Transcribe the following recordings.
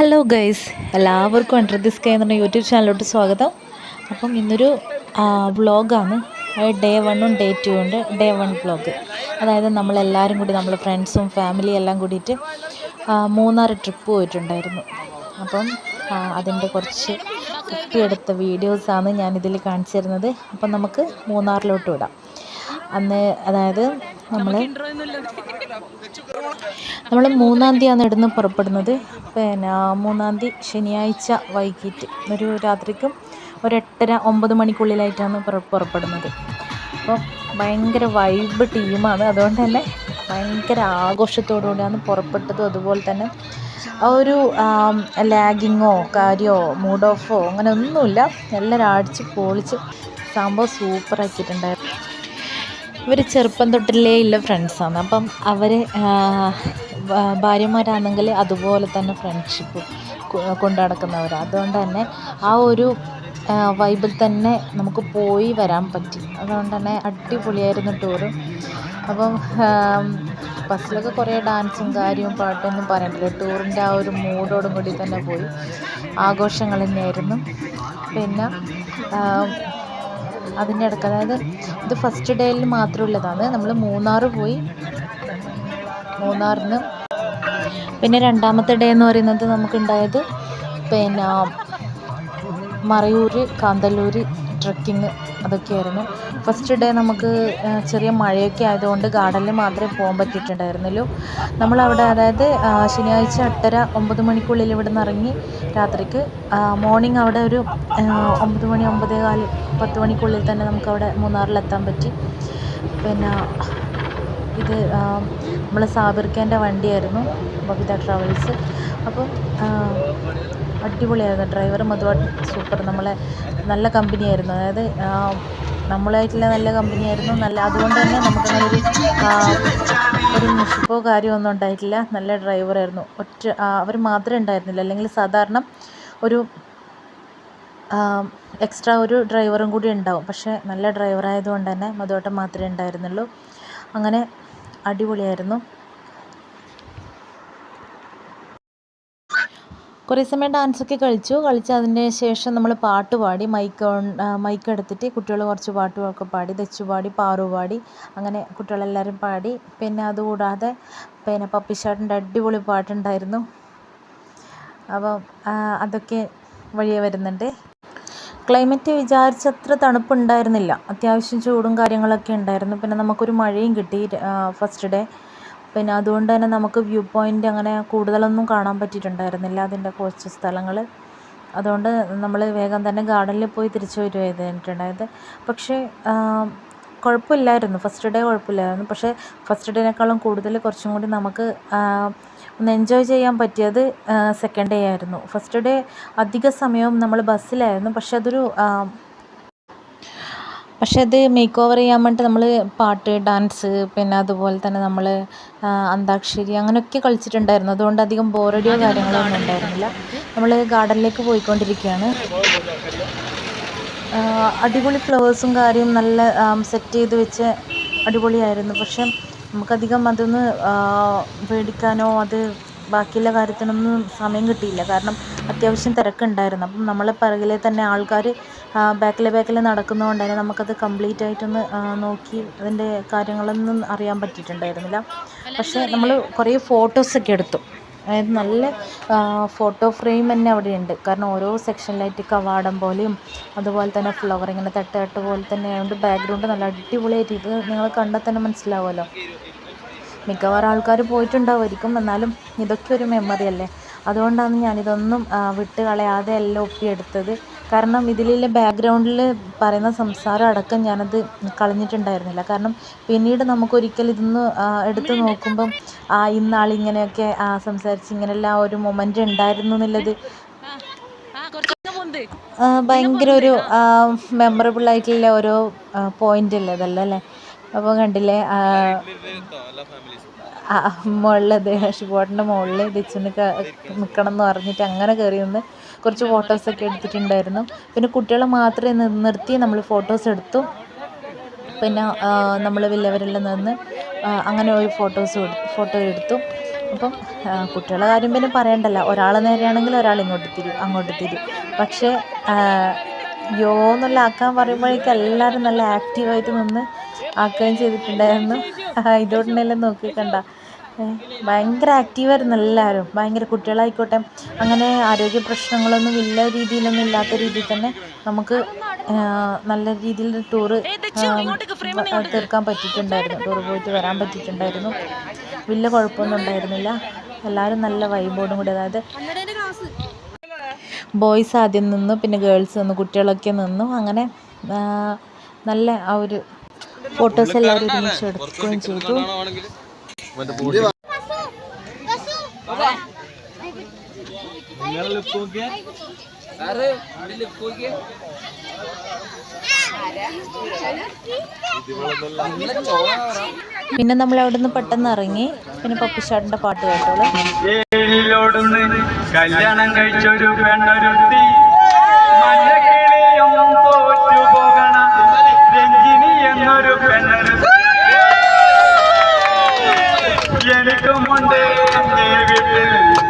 Hello guys എല്ലാവർക്കും under this കൈ എന്ന് പറഞ്ഞ യൂട്യൂബ് ചാനലിലോട്ട് സ്വാഗതം. അപ്പം ഇന്നൊരു വ്ളോഗാണ് ഡേ വണ്ണും ഡേ ടു ഉണ്ട്. ഡേ വൺ വ്ളോഗ് അതായത് നമ്മളെല്ലാവരും കൂടി നമ്മൾ ഫ്രണ്ട്സും ഫാമിലി എല്ലാം കൂടിയിട്ട് മൂന്നാർ ട്രിപ്പ് പോയിട്ടുണ്ടായിരുന്നു. അപ്പം അതിന്റെ കുറച്ച് കുട്ടിയെടുത്ത വീഡിയോസാണ് ഞാനിതിൽ കാണിച്ചു തരുന്നത്. അപ്പം നമുക്ക് മൂന്നാറിലോട്ട് വിടാം. അന്ന് അതായത് നമ്മൾ നമ്മൾ മൂന്നാം തീയതിയാണ് ഇവിടുന്ന് പുറപ്പെടുന്നത്. പിന്നെ മൂന്നാം തീയതി ശനിയാഴ്ച വൈകിട്ട് ഒരു രാത്രിക്കും ഒരു എട്ടര ഒമ്പത് മണിക്കുള്ളിലായിട്ടാണ് പുറപ്പെടുന്നത്. അപ്പോൾ ഭയങ്കര വൈബ് ടീമാണ് അതുകൊണ്ട് തന്നെ ഭയങ്കര ആഘോഷത്തോടുകൂടിയാണ് പുറപ്പെട്ടതും. അതുപോലെ തന്നെ ആ ഒരു ലാഗിങ്ങോ കാര്യമോ മൂഡ് ഓഫോ അങ്ങനെ ഒന്നുമില്ല. എല്ലാവരും അടിച്ച് പൊളിച്ച് സംഭവം സൂപ്പറാക്കിയിട്ടുണ്ടായിരുന്നു ഇവർ ചെറുപ്പം തൊട്ടിലേ ഉള്ള ഫ്രണ്ട്സാണ് അപ്പം അവർ ഭാര്യമാരാണെങ്കിൽ അതുപോലെ തന്നെ ഫ്രണ്ട്ഷിപ്പ് കൊണ്ടു നടക്കുന്നവരാണ് അതുകൊണ്ട് തന്നെ ആ ഒരു വൈബിൽ തന്നെ നമുക്ക് പോയി വരാൻ പറ്റി. അതുകൊണ്ട് തന്നെ അടിപൊളിയായിരുന്നു ടൂറ് അപ്പം ബസ്സിലൊക്കെ കുറേ ഡാൻസും കാര്യവും പാട്ടൊന്നും പറയണ്ടല്ലോ. ടൂറിന്റെ ആ ഒരു മൂഡോടും കൂടി തന്നെ പോയി. ആഘോഷങ്ങൾ തന്നെയായിരുന്നു. പിന്നെ അതിന്റെ ഇടയ്ക്ക് അതായത് ഇത് ഫസ്റ്റ് ഡേയിൽ മാത്രമുള്ളതാണ്. നമ്മൾ മൂന്നാർ പോയി. മൂന്നാറിന് പിന്നെ രണ്ടാമത്തെ ഡേ എന്ന് പറയുന്നത് നമുക്കുണ്ടായത് പിന്നെ മറയൂർ കാന്തല്ലൂർ ട്രക്കിങ് അതൊക്കെയായിരുന്നു. ഫസ്റ്റ് ഡേ നമുക്ക് ചെറിയ മഴയൊക്കെ ആയതുകൊണ്ട് ഗാർഡനിൽ മാത്രമേ പോകാൻ പറ്റിയിട്ടുണ്ടായിരുന്നുള്ളൂ. നമ്മളവിടെ അതായത് ശനിയാഴ്ച എട്ടര ഒമ്പത് മണിക്കുള്ളിൽ ഇവിടെ നിന്ന് ഇറങ്ങി രാത്രിക്ക് മോർണിംഗ് അവിടെ ഒരു ഒമ്പത് മണി ഒമ്പതേ കാൽ പത്ത് മണിക്കുള്ളിൽ തന്നെ നമുക്കവിടെ മൂന്നാറിലെത്താൻ പറ്റി. പിന്നെ ഇത് നമ്മൾ സാബിർക്കേന്റെ വണ്ടിയായിരുന്നു ബബിത ട്രാവൽസ് അപ്പം അടിപൊളിയായിരുന്നു. ഡ്രൈവറും അതുപോലെ സൂപ്പർ. നമ്മളെ നല്ല കമ്പനിയായിരുന്നു. അതായത് നമ്മളായിട്ടുള്ള നല്ല കമ്പനിയായിരുന്നു. നല്ല അതുകൊണ്ട് തന്നെ നമുക്ക് നല്ലൊരു ഒരു മുഷിപ്പോ കാര്യമോ ഒന്നും ഉണ്ടായിട്ടില്ല. നല്ല ഡ്രൈവറായിരുന്നു ഒറ്റ അവർ മാത്രമേ ഉണ്ടായിരുന്നില്ല അല്ലെങ്കിൽ സാധാരണ ഒരു എക്സ്ട്രാ ഒരു ഡ്രൈവറും കൂടി ഉണ്ടാവും. പക്ഷേ നല്ല ഡ്രൈവറായതുകൊണ്ട് തന്നെ മധുവട്ടം മാത്രമേ ഉണ്ടായിരുന്നുള്ളൂ. അങ്ങനെ അടിപൊളിയായിരുന്നു. കുറേ സമയം ഡാൻസൊക്കെ കളിച്ചു. കളിച്ച് അതിന് ശേഷം നമ്മൾ പാട്ട് പാടി മൈക്ക് മൈക്ക് എടുത്തിട്ട് കുട്ടികൾ കുറച്ച് പാട്ടുകളൊക്കെ പാടി തെച്ചു പാടി പാറു പാടി അങ്ങനെ കുട്ടികളെല്ലാവരും പാടി. പിന്നെ അതുകൂടാതെ പിന്നെ പപ്പിഷാട്ടിന്റെ അടിപൊളി പാട്ടുണ്ടായിരുന്നു. അപ്പം അതൊക്കെ വഴിയെ വരുന്നുണ്ട്. ക്ലൈമറ്റ് വിചാരിച്ചത്ര തണുപ്പുണ്ടായിരുന്നില്ല. അത്യാവശ്യം ചൂടും കാര്യങ്ങളൊക്കെ ഉണ്ടായിരുന്നു. പിന്നെ നമുക്കൊരു മഴയും കിട്ടി ഫസ്റ്റ് ഡേ. പിന്നെ അതുകൊണ്ട് തന്നെ നമുക്ക് വ്യൂ പോയിന്റ് അങ്ങനെ കൂടുതലൊന്നും കാണാൻ പറ്റിയിട്ടുണ്ടായിരുന്നില്ല അതിന്റെ കുറച്ച് സ്ഥലങ്ങൾ. അതുകൊണ്ട് നമ്മൾ വേഗം തന്നെ ഗാർഡനിൽ പോയി തിരിച്ചു വരുമായിട്ടുണ്ടായത് പക്ഷേ കുഴപ്പമില്ലായിരുന്നു. ഫസ്റ്റ് ഡേ കുഴപ്പമില്ലായിരുന്നു. പക്ഷേ ഫസ്റ്റ് ഡേനേക്കാളും കൂടുതൽ കുറച്ചും കൂടി നമുക്ക് ഒന്ന് എൻജോയ് ചെയ്യാൻ പറ്റിയത് സെക്കൻഡ് ഡേ ആയിരുന്നു. ഫസ്റ്റ് ഡേ അധിക സമയവും നമ്മൾ ബസ്സിലായിരുന്നു പക്ഷേ അതൊരു പക്ഷെ അത് മേക്ക് ഓവർ ചെയ്യാൻ വേണ്ടിയിട്ട് നമ്മൾ പാട്ട് ഡാൻസ് പിന്നെ അതുപോലെ തന്നെ നമ്മൾ അന്താക്ഷരി അങ്ങനെയൊക്കെ കളിച്ചിട്ടുണ്ടായിരുന്നു. അതുകൊണ്ട് അധികം ബോറടിയോ കാര്യങ്ങളോ ഒന്നും ഉണ്ടായിരുന്നില്ല. നമ്മൾ ഗാർഡനിലേക്ക് പോയിക്കൊണ്ടിരിക്കുകയാണ്. അടിപൊളി ഫ്ലവേഴ്സും കാര്യവും നല്ല സെറ്റ് ചെയ്ത് വെച്ച് അടിപൊളിയായിരുന്നു. പക്ഷേ നമുക്കധികം അതൊന്ന് പേടിക്കാനോ അത് ബാക്കിയുള്ള കാര്യത്തിനൊന്നും സമയം കിട്ടിയില്ല. കാരണം അത്യാവശ്യം തിരക്കുണ്ടായിരുന്നു. അപ്പം നമ്മളെ പിറകിലെ തന്നെ ആൾക്കാർ ബാക്കിൽ ബാക്കിൽ നടക്കുന്നതുകൊണ്ട് തന്നെ നമുക്കത് കംപ്ലീറ്റ് ആയിട്ടൊന്ന് നോക്കി അതിന്റെ കാര്യങ്ങളൊന്നും അറിയാൻ പറ്റിയിട്ടുണ്ടായിരുന്നില്ല. പക്ഷേ നമ്മൾ കുറേ ഫോട്ടോസൊക്കെ എടുത്തു. അതായത് നല്ല ഫോട്ടോ ഫ്രെയിം തന്നെ അവിടെ ഉണ്ട് കാരണം ഓരോ സെക്ഷനിലായിട്ട് കവാടം പോലെയും അതുപോലെ തന്നെ ഫ്ലവർ ഇങ്ങനെ തട്ട് തട്ട് പോലെ തന്നെ ആയതുകൊണ്ട് ബാക്ക്ഗ്രൗണ്ട് നല്ല അടിപൊളിയായിട്ട് ഇത് നിങ്ങൾ കണ്ടാൽ തന്നെ മനസ്സിലാവുമല്ലോ. മിക്കവാറും ആൾക്കാർ പോയിട്ടുണ്ടാവുമായിരിക്കും എന്നാലും ഇതൊക്കെ ഒരു മെമ്മറി അല്ലേ അതുകൊണ്ടാണ് ഞാനിതൊന്നും വിട്ട് കളയാതെ എല്ലാം ഒപ്പിയെടുത്തത്. കാരണം ഇതിലുള്ള ബാക്ക്ഗ്രൗണ്ടിൽ പറയുന്ന സംസാരം അടക്കം ഞാനത് കളഞ്ഞിട്ടുണ്ടായിരുന്നില്ല. കാരണം പിന്നീട് നമുക്കൊരിക്കൽ ഇതൊന്ന് എടുത്ത് നോക്കുമ്പം ആ ഇന്നാൾ ഇങ്ങനെയൊക്കെ സംസാരിച്ച് ഇങ്ങനെയെല്ലാം ഒരു മൊമെന്റ് ഉണ്ടായിരുന്നു എന്നുള്ളത് ഭയങ്കര ഒരു മെമ്മറബിൾ ആയിട്ടുള്ള ഓരോ പോയിന്റ് അല്ലേ അതല്ലേ? അപ്പോൾ കണ്ടില്ലേ മുകളിൽ ദേഹഷിബോട്ടിന്റെ മുകളിൽ ദിച്ചുന് നിൽക്കണം എന്ന് പറഞ്ഞിട്ട് അങ്ങനെ കയറി നിന്ന് കുറച്ച് ഫോട്ടോസൊക്കെ എടുത്തിട്ടുണ്ടായിരുന്നു. പിന്നെ കുട്ടികളെ മാത്രമേ നിർത്തി നമ്മൾ ഫോട്ടോസ് എടുത്തു. പിന്നെ നമ്മൾ വലിയവരെല്ലാം നിന്ന് അങ്ങനെ ഒരു ഫോട്ടോസ് ഫോട്ടോ എടുത്തു. അപ്പം കുട്ടികളുടെ കാര്യം പിന്നെ പറയണ്ടല്ലോ. ഒരാൾ നേരെയാണെങ്കിൽ ഒരാൾ ഇങ്ങോട്ട് തിരി അങ്ങോട്ട് തിരി. പക്ഷേ യോ എന്നുള്ള ആക്കാൻ പറയുമ്പോഴേക്കും എല്ലാവരും നല്ല ആക്റ്റീവായിട്ട് നിന്ന് ആക്കുകയും ചെയ്തിട്ടുണ്ടായിരുന്നു. ഇതോടെ നോക്കി കണ്ട ഭയങ്കര ആക്റ്റീവായിരുന്നു എല്ലാവരും. ഭയങ്കര കുട്ടികളായിക്കോട്ടെ. അങ്ങനെ ആരോഗ്യ പ്രശ്നങ്ങളൊന്നും ഇല്ല രീതിയിലൊന്നും ഇല്ലാത്ത രീതിയിൽ തന്നെ നമുക്ക് നല്ല രീതിയിൽ ടൂറ് തീർക്കാൻ പറ്റിയിട്ടുണ്ടായിരുന്നു. ടൂർ പോയിട്ട് വരാൻ പറ്റിയിട്ടുണ്ടായിരുന്നു. വലിയ കുഴപ്പമൊന്നും ഉണ്ടായിരുന്നില്ല. എല്ലാവരും നല്ല വൈബോടും കൂടി. അതായത് ബോയ്സ് ആദ്യം നിന്നു പിന്നെ ഗേൾസ് നിന്നു കുട്ടികളൊക്കെ നിന്നു. അങ്ങനെ നല്ല ആ ഒരു ഫോട്ടോസ് എല്ലാവരും ഒരുമിച്ച് എടുക്കുകയും ചെയ്തു. പിന്നെ നമ്മൾ അവിടെ നിന്ന് പെട്ടെന്ന് ഇറങ്ങി. പിന്നെ പപ്പിഷാട്ടിന്റെ പാട്ട് കേട്ടോളൂ. ഏഴിലോടുന്ന് കല്യാണം കഴിച്ചൊരു പെണ്ണൊരുത്തി. തോറ്റു പോകണ രഞ്ജിനി എന്നൊരു പെണ്ണൊരുത്തി. വീട്ടിൽ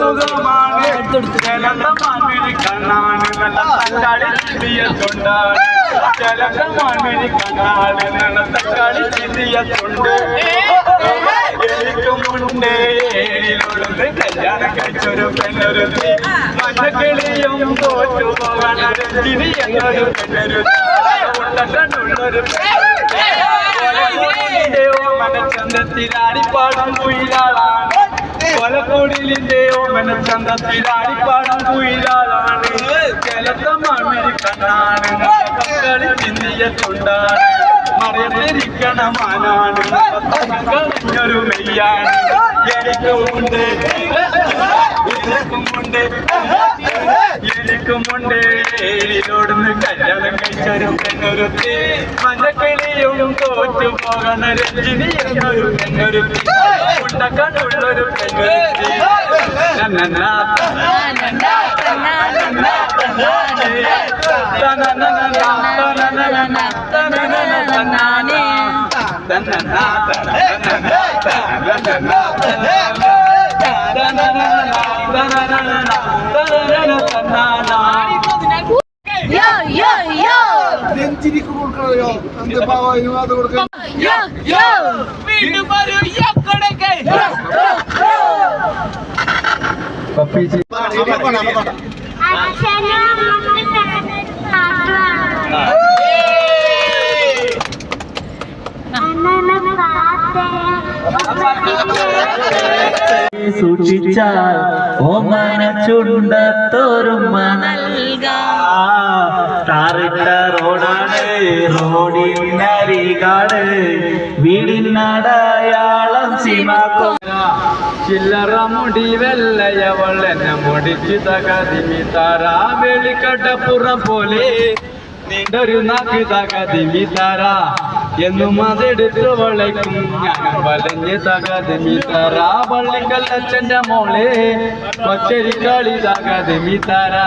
മുഖമാണ്. ജലന്ത മാൻമിഴി കണ്ണാണ് തക്കാളി ചിന്തിയ തൊണ്ടാണ് ജലന്ത മാൻമിഴി കണ്ണാണ് തക്കാളി ചിന്തിയ തൊണ്ട് എനിക്കുമുണ്ട് ഏഴിലുള്ളത് കല്യാണം കഴിച്ചൊരു പെണ്ണൊരുത്തി. മഞ്ഞക്കിളിയും തോറ്റു പോകണ രഞ്ജിനി എന്നൊരു പെണ്ണൊരുത്തി. മനച്ചന്തത്തിലാടിപ്പാടും കുയിലാളാണ്. കൊലക്കൂടിലിന്റെ ഓമനച്ചന്തത്തിലാടിപ്പാടും കുയിലാളാണ്. ജലത്ത മണ്ണിൽ കണ്ണാണ് കളി ചിന്തിയ തൊണ്ടാണ്. മറിയത്തിരിക്കണ മാനാണ് കളഞ്ഞൊരു മെയ്യാണ് എനിക്കുമുണ്ട് എനിക്കുമുണ്ട് എനിക്കുമുണ്ട് ഏഴിലോടുന്ന് കല്യാണം കഴിച്ചൊരു പെണ്ണൊരു മഞ്ഞക്കിളിയും തോറ്റു പോകണ രഞ്ജിനി എന്നൊരു പെണ്ണൊരുത്തി ഉണ്ടക്കണ്ണുള്ളൊരു പെണ്ണൊരുത്തി നന്നനാ, തനനനനാ, തനനനനാ, തനനനനാ, തനനനനാ, തനനാ, തനനനാ, തനനനാ, തനനനനാ, തനനനനാ, തനനനനാ. യോ യോ യോ നെഞ്ചിരിക്ക് കൊടുക്കണോ എന്ത് പാവ അത് കൊടുക്കാൻ യോ യോ പപ്പീച്ചി സൂക്ഷിച്ചാൽ ഓമന ചുണ്ടത്തോരുമ താറിട്ട റോഡാണ് റോഡിനരികാട്. വീടിനടയാളം സിമാക്കോ ചില്ലറ മുടി വെള്ളയവൾ എന്നെ മുടിച്ചു തകതിമി താരാ. വെളിക്കട്ടപ്പുറം പോലെ നീണ്ടൊരു നാക്ക് തകതിമി താരാ. എന്നും അതെടുത്ത് വളയ്ക്കും. ഞാൻ വലഞ്ഞ് തകതിമി താരാ പള്ളിക്കല്ലച്ഛന്റെ മോളെ പച്ചരിക്കാളി തകതിമി താരാ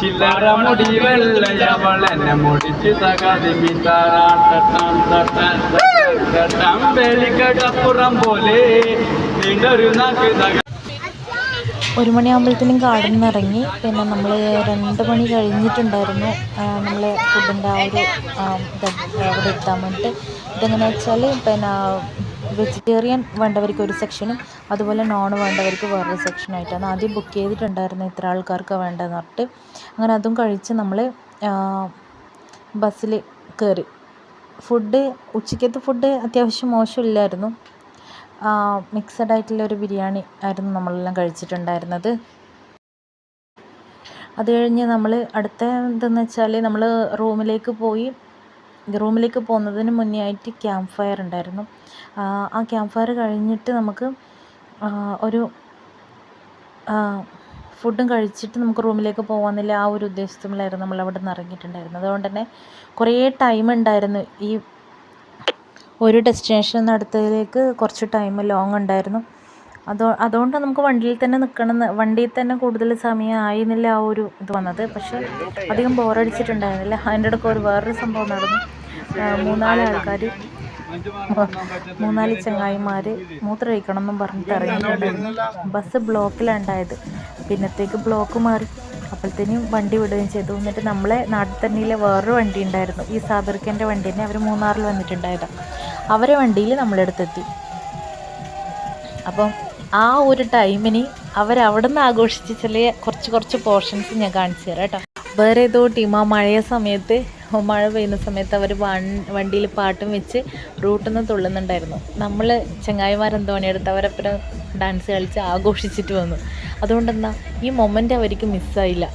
ചില്ലറ മുടി വെള്ളയവൾ എന്നെ മുടിച്ചു തകതിമി താരാ തട്ടാം തട്ടാൻ തട്ടാം വെളിക്കട്ടപ്പുറം പോലെ നീണ്ടൊരു നാക്ക് തക ഒരു മണിയാകുമ്പോഴത്തേനും കാടിൽ നിന്ന് ഇറങ്ങി പിന്നെ നമ്മൾ രണ്ട് മണി കഴിഞ്ഞിട്ടുണ്ടായിരുന്നു. നമ്മൾ ഫുഡിന്റെ ആ ഒരു അവിടെ എത്താൻ വേണ്ടിയിട്ട് ഇതെങ്ങനെയാ വെച്ചാൽ പിന്നെ വെജിറ്റേറിയൻ വേണ്ടവർക്ക് ഒരു സെക്ഷനും അതുപോലെ നോൺ വേണ്ടവർക്ക് വേറൊരു സെക്ഷനായിട്ടാണ് ആദ്യം ബുക്ക് ചെയ്തിട്ടുണ്ടായിരുന്നു ഇത്ര ആൾക്കാർക്ക് വേണ്ടതെന്ന് പറഞ്ഞിട്ട്. അങ്ങനെ അതും കഴിച്ച് നമ്മൾ ബസ്സിൽ കയറി ഫുഡ് ഉച്ചയ്ക്കത്തെ ഫുഡ് അത്യാവശ്യം മോശമില്ലായിരുന്നു. മിക്സഡ് ആയിട്ടുള്ള ഒരു ബിരിയാണി ആയിരുന്നു നമ്മളെല്ലാം കഴിച്ചിട്ടുണ്ടായിരുന്നത്. അത് കഴിഞ്ഞ് നമ്മൾ അടുത്ത എന്തെന്ന് വെച്ചാൽ നമ്മൾ റൂമിലേക്ക് പോയി റൂമിലേക്ക് പോകുന്നതിന് മുന്നേ ആയിട്ട് ക്യാമ്പ് ഫയർ ഉണ്ടായിരുന്നു. ആ, ക്യാമ്പ് ഫയർ കഴിഞ്ഞിട്ട് നമുക്ക് ഒരു ഫുഡും കഴിച്ചിട്ട് നമുക്ക് റൂമിലേക്ക് പോകാമെന്നില്ല ആ ഒരു ഉദ്ദേശത്തിലായിരുന്നു നമ്മൾ അവിടെ നിന്ന് ഇറങ്ങിയിട്ടുണ്ടായിരുന്നത്. അതുകൊണ്ട് തന്നെ കുറേ ടൈം ഉണ്ടായിരുന്നു ഈ ഒരു ഡെസ്റ്റിനേഷൻ അടുത്തതിലേക്ക് കുറച്ച് ടൈം ലോങ് ഉണ്ടായിരുന്നു. അതോ അതുകൊണ്ട് നമുക്ക് വണ്ടിയിൽ തന്നെ നിൽക്കണമെന്ന് വണ്ടിയിൽ തന്നെ കൂടുതൽ സമയം ആയിരുന്നില്ല ആ ഒരു ഇത് വന്നത്. പക്ഷേ അധികം ബോറടിച്ചിട്ടുണ്ടായിരുന്നില്ല അതിന്റെ ഇടയ്ക്ക് ഒരു വേറൊരു സംഭവം നടന്നു. മൂന്നാൽ ആൾക്കാർ മൂന്നാൽ ചങ്ങായിമാർ മൂത്രമൊഴിക്കണം എന്നും പറഞ്ഞിട്ട് ഇറങ്ങിയിട്ടുണ്ടായിരുന്നു. ബസ് ബ്ലോക്കിലുണ്ടായത്. പിന്നത്തേക്ക് ബ്ലോക്ക് മാറി. അപ്പോഴത്തേനും വണ്ടി വിടുകയും ചെയ്തു. എന്നിട്ട് നമ്മളെ നാട്ടിൽ തന്നെയിലെ വേറൊരു വണ്ടി ഉണ്ടായിരുന്നു. ഈ സാബിർക്കന്റെ വണ്ടി തന്നെ അവർ മൂന്നാറിൽ വന്നിട്ടുണ്ടായതാണ് അവരെ വണ്ടിയിൽ നമ്മളെടുത്തെത്തി. അപ്പം ആ ഒരു ടൈമിന് അവരവിടെ നിന്ന് ആഘോഷിച്ച ചില കുറച്ച് കുറച്ച് പോർഷൻസ് ഞാൻ കാണിച്ചു തരാം കേട്ടോ. വേറെ ഏതോ ടീം ആ മഴയ സമയത്ത് മഴ പെയ്യുന്ന സമയത്ത് അവർ വണ്ടിയിൽ പാട്ടും വെച്ച് റൂട്ടിൽ നിന്ന് തുള്ളുന്നുണ്ടായിരുന്നു നമ്മൾ ചങ്ങായിമാരെന്തോ പണിയെടുത്ത് അവരപ്പുറം ഡാൻസ് കളിച്ച് ആഘോഷിച്ചിട്ട് വന്നു. അതുകൊണ്ടെന്താ ഈ മൊമെന്റ് അവർക്ക് മിസ്സായില്ല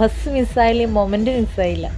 ബസ് മിസ്സായില്ല ഈ മൊമെന്റ് മിസ്സായില്ല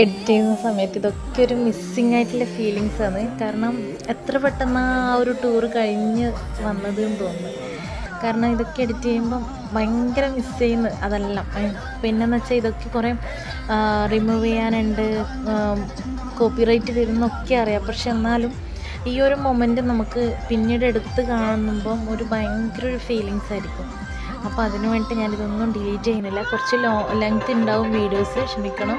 എഡിറ്റ് ചെയ്യുന്ന സമയത്ത് ഇതൊക്കെ ഒരു മിസ്സിങ് ആയിട്ടുള്ള ഫീലിങ്സ് ആണ്. കാരണം എത്ര പെട്ടെന്ന് ആ ഒരു ടൂർ കഴിഞ്ഞ് വന്നത് എന്ന് തോന്നുന്നു. കാരണം ഇതൊക്കെ എഡിറ്റ് ചെയ്യുമ്പം ഭയങ്കര മിസ് ചെയ്യുന്നു. അതെല്ലാം. പിന്നെന്ന് വെച്ചാൽ ഇതൊക്കെ കുറേ റിമൂവ് ചെയ്യാനുണ്ട്. കോപ്പിറൈറ്റ് വരുന്നൊക്കെ അറിയാം. പക്ഷെ എന്നാലും ഈ ഒരു മൊമെന്റ് നമുക്ക് പിന്നീട് എടുത്ത് കാണുമ്പം ഒരു ഭയങ്കര ഒരു ഫീലിങ്സ് ആയിരിക്കും. അപ്പോൾ അതിനു വേണ്ടിയിട്ട് ഞാനിതൊന്നും ഡിലീറ്റ് ചെയ്യുന്നില്ല. കുറച്ച് ലോ ലെങ്ത് ഉണ്ടാവും വീഡിയോസ് ക്ഷമിക്കണം.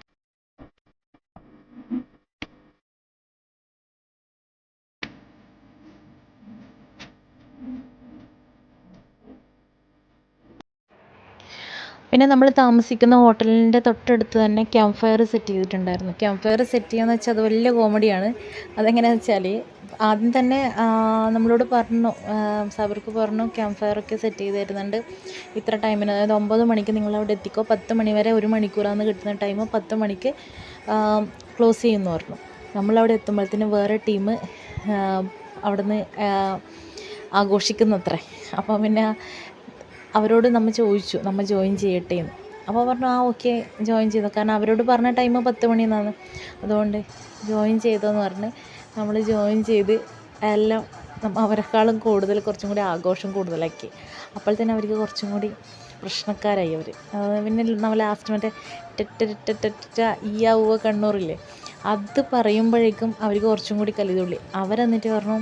പിന്നെ നമ്മൾ താമസിക്കുന്ന ഹോട്ടലിന്റെ തൊട്ടടുത്ത് തന്നെ ക്യാമ്പ് ഫയർ സെറ്റ് ചെയ്തിട്ടുണ്ടായിരുന്നു. ക്യാമ്പ് ഫയർ സെറ്റ് ചെയ്യാന്ന് വെച്ചാൽ അത് വലിയ കോമഡിയാണ്. അതെങ്ങനെയാണെന്ന് വെച്ചാൽ ആദ്യം തന്നെ നമ്മളോട് പറഞ്ഞു സാബർക്ക് പറഞ്ഞു ക്യാമ്പ് ഫയറൊക്കെ സെറ്റ് ചെയ്ത് തരുന്നുണ്ട് ഇത്ര ടൈമിന് അതായത് ഒമ്പത് മണിക്ക് നിങ്ങൾ അവിടെ എത്തിക്കോ പത്ത് മണി വരെ ഒരു മണിക്കൂറാണ് കിട്ടുന്ന ടൈം പത്ത് മണിക്ക് ക്ലോസ് ചെയ്യുമെന്ന് പറഞ്ഞു. നമ്മളവിടെ എത്തുമ്പോഴത്തേന് വേറെ ടീം അവിടുന്ന് ആഘോഷിക്കുന്നത്രേ. അപ്പോൾ പിന്നെ അവരോട് നമ്മൾ ചോദിച്ചു നമ്മൾ ജോയിൻ ചെയ്യട്ടെ എന്ന്. അപ്പോൾ പറഞ്ഞു ആ ഓക്കെ ജോയിൻ ചെയ്തു. കാരണം അവരോട് പറഞ്ഞ ടൈം പത്ത് മണിയെന്നാണ് അതുകൊണ്ട് ജോയിൻ ചെയ്തോന്ന് പറഞ്ഞ് നമ്മൾ ജോയിൻ ചെയ്ത് എല്ലാം അവരെക്കാളും കൂടുതൽ കുറച്ചും കൂടി ആഘോഷം കൂടുതലാക്കി. അപ്പോൾ തന്നെ അവർക്ക് കുറച്ചും കൂടി പ്രശ്നക്കാരായി അവർ പിന്നെ നമ്മൾ ലാസ്റ്റ് മറ്റേ ടെറ്റ ഈ ആവുക കണ്ണൂറില്ലേ അത് പറയുമ്പോഴേക്കും അവർക്ക് കുറച്ചും കൂടി കലിതുള്ളി. അവരെന്നിട്ട് പറഞ്ഞു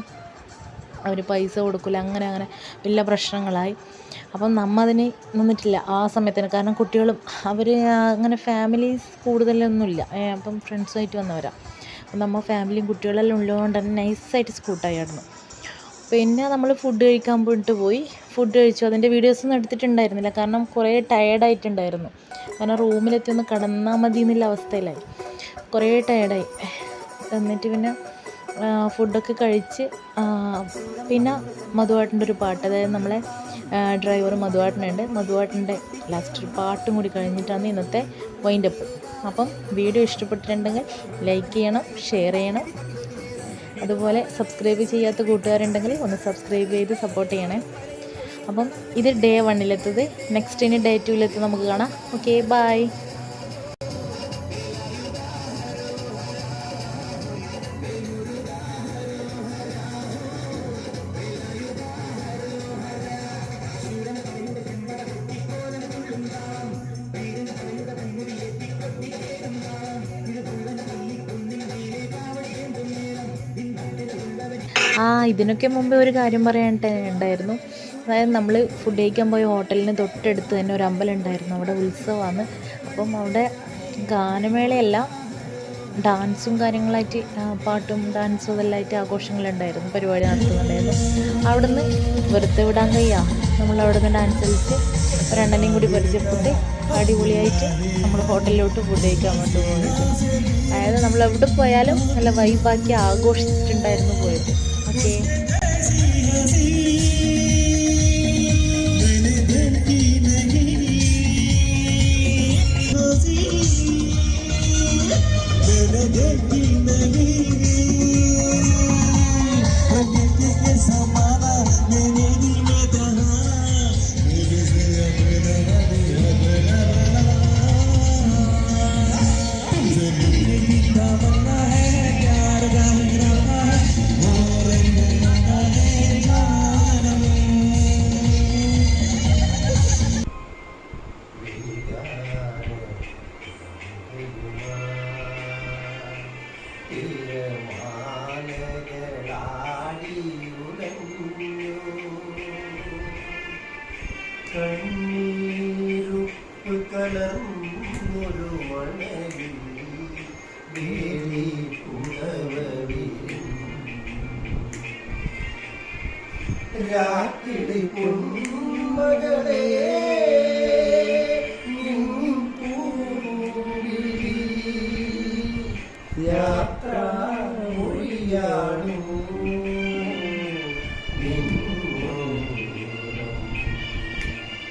അവർ പൈസ കൊടുക്കില്ല അങ്ങനെ അങ്ങനെ വലിയ പ്രശ്നങ്ങളായി. അപ്പം നമ്മ അതിന് നിന്നിട്ടില്ല ആ സമയത്തിന്. കാരണം കുട്ടികളും അവർ അങ്ങനെ ഫാമിലീസ് കൂടുതലൊന്നുമില്ല. അപ്പം ഫ്രണ്ട്സുമായിട്ട് വന്നവരാ. അപ്പം നമ്മൾ ഫാമിലിയും കുട്ടികളെല്ലാം ഉള്ളതുകൊണ്ട് തന്നെ നൈസായിട്ട് സ്കൂട്ടായിരുന്നു. പിന്നെ നമ്മൾ ഫുഡ് കഴിക്കാൻ പോയിട്ട് പോയി. ഫുഡ് കഴിച്ചു. അതിന്റെ വീഡിയോസൊന്നും എടുത്തിട്ടുണ്ടായിരുന്നില്ല. കാരണം കുറേ ടയേർഡായിട്ടുണ്ടായിരുന്നു. കാരണം റൂമിലെത്തി ഒന്ന് കടന്നാൽ മതി എന്നുള്ള അവസ്ഥയിലായി. കുറേ ടയേർഡായി. എന്നിട്ട് പിന്നെ ഫുഡൊക്കെ കഴിച്ച് പിന്നെ മധുവായിട്ടുണ്ടൊരു ഒരു പാട്ട്. അതായത് നമ്മളെ ഡ്രൈവർ മധുവാട്ടനുണ്ട്. മധുവാട്ടന്റെ ലാസ്റ്റ് പാട്ടും കൂടി കഴിഞ്ഞിട്ടാണ് ഇന്നത്തെ വൈൻഡപ്പ് അപ്പം വീഡിയോ ഇഷ്ടപ്പെട്ടിട്ടുണ്ടെങ്കിൽ ലൈക്ക് ചെയ്യണം ഷെയർ ചെയ്യണം. അതുപോലെ സബ്സ്ക്രൈബ് ചെയ്യാത്ത കൂട്ടുകാരുണ്ടെങ്കിൽ ഒന്ന് സബ്സ്ക്രൈബ് ചെയ്ത് സപ്പോർട്ട് ചെയ്യണേ. അപ്പം ഇത് ഡേ വണ്ണിലെത്തത് നെക്സ്റ്റ് ഇനി ഡേ ടുവിലെത്തി നമുക്ക് കാണാം. ഓക്കെ ബായ് ഇതിനൊക്കെ മുമ്പേ ഒരു കാര്യം പറയാനായിട്ട് ഉണ്ടായിരുന്നു. അതായത് നമ്മൾ ഫുഡ് കഴിക്കാൻ പോയ ഹോട്ടലിന് തൊട്ടടുത്ത് തന്നെ ഒരു അമ്പലം ഉണ്ടായിരുന്നു. അവിടെ ഉത്സവമാണ് അപ്പം അവിടെ ഗാനമേളയല്ല ഡാൻസും കാര്യങ്ങളായിട്ട് പാട്ടും ഡാൻസും അതെല്ലാമായിട്ട് ആഘോഷങ്ങളുണ്ടായിരുന്നു. പരിപാടി നടത്തുന്നുണ്ടായിരുന്നു. അവിടുന്ന് വെറുതെ വിടാൻ കഴിയാ നമ്മൾ നിന്ന് ഡാൻസ് കളിച്ച് രണ്ടെണ്ണയും കൂടി പരിചയപ്പെട്ട് അടിപൊളിയായിട്ട് നമ്മൾ ഹോട്ടലിലോട്ട് ഫുഡ് കഴിക്കാൻ വേണ്ടി പോയിട്ട് അതായത് നമ്മൾ എവിടെ പോയാലും നല്ല വൈബാക്കി ആഘോഷിച്ചിട്ടുണ്ടായിരുന്നു പോയത്. ഓക്കെ കണ്ണീരുപ്പ് കലർന്നൊരു മണലിൽ ദേവി പുനവരിൽ രാത്രി